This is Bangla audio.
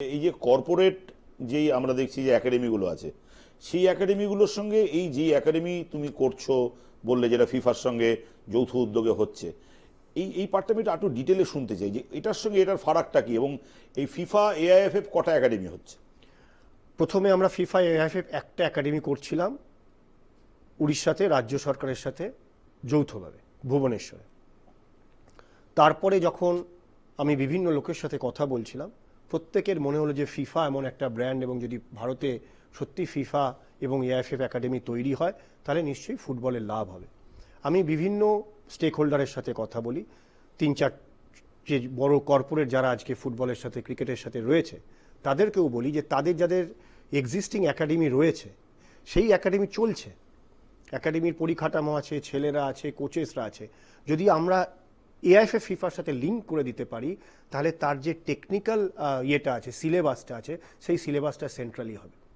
এই যে কর্পোরেট যেই আমরা দেখছি যে একাডেমিগুলো আছে, সেই একাডেমিগুলোর সঙ্গে এই যে একাডেমি তুমি করছ, বললে যেটা ফিফার সঙ্গে যৌথ উদ্যোগে হচ্ছে, এই এই পার্টটা আমি একটু ডিটেলে শুনতে চাই যে এটার সঙ্গে এটার ফারাকটা কি এবং এই ফিফা এআইএফএফ কটা একাডেমি হচ্ছে? প্রথমে আমরা ফিফা এআইএফএফ একটা একাডেমি করছিলাম উড়িষ্যাতে, রাজ্য সরকারের সাথে যৌথভাবে, ভুবনেশ্বরে। তারপরে যখন আমি বিভিন্ন লোকের সাথে কথা বলছিলাম প্রত্যেকের মনে হলো যে ফিফা এমন একটা ব্র্যান্ড এবং যদি ভারতে সত্যি ফিফা এবং এআইএফএফ একাডেমি তৈরি হয়, তাহলে নিশ্চয়ই ফুটবলের লাভ হবে। আমি বিভিন্ন স্টেক হোল্ডারের সাথে কথা বলি। তিন চার যে বড় কর্পোরেট যারা আজকে ফুটবলের সাথে, ক্রিকেটের সাথে রয়েছে, তাদেরকেও বলি যে তাদের যাদের এক্সিস্টিং একাডেমি রয়েছে, সেই একাডেমি চলছে। একাডেমির পরিকাঠামো আছে, ছেলেরা আছে কোচেসরা আছে। যদি আমরা এআইএফএ ফিফার সাথে লিঙ্ক করে দিতে পারি, তাহলে তার যে টেকনিক্যাল ইয়েটা আছে সিলেবাসটা আছে, সেই সিলেবাসটা সেন্ট্রালি হবে।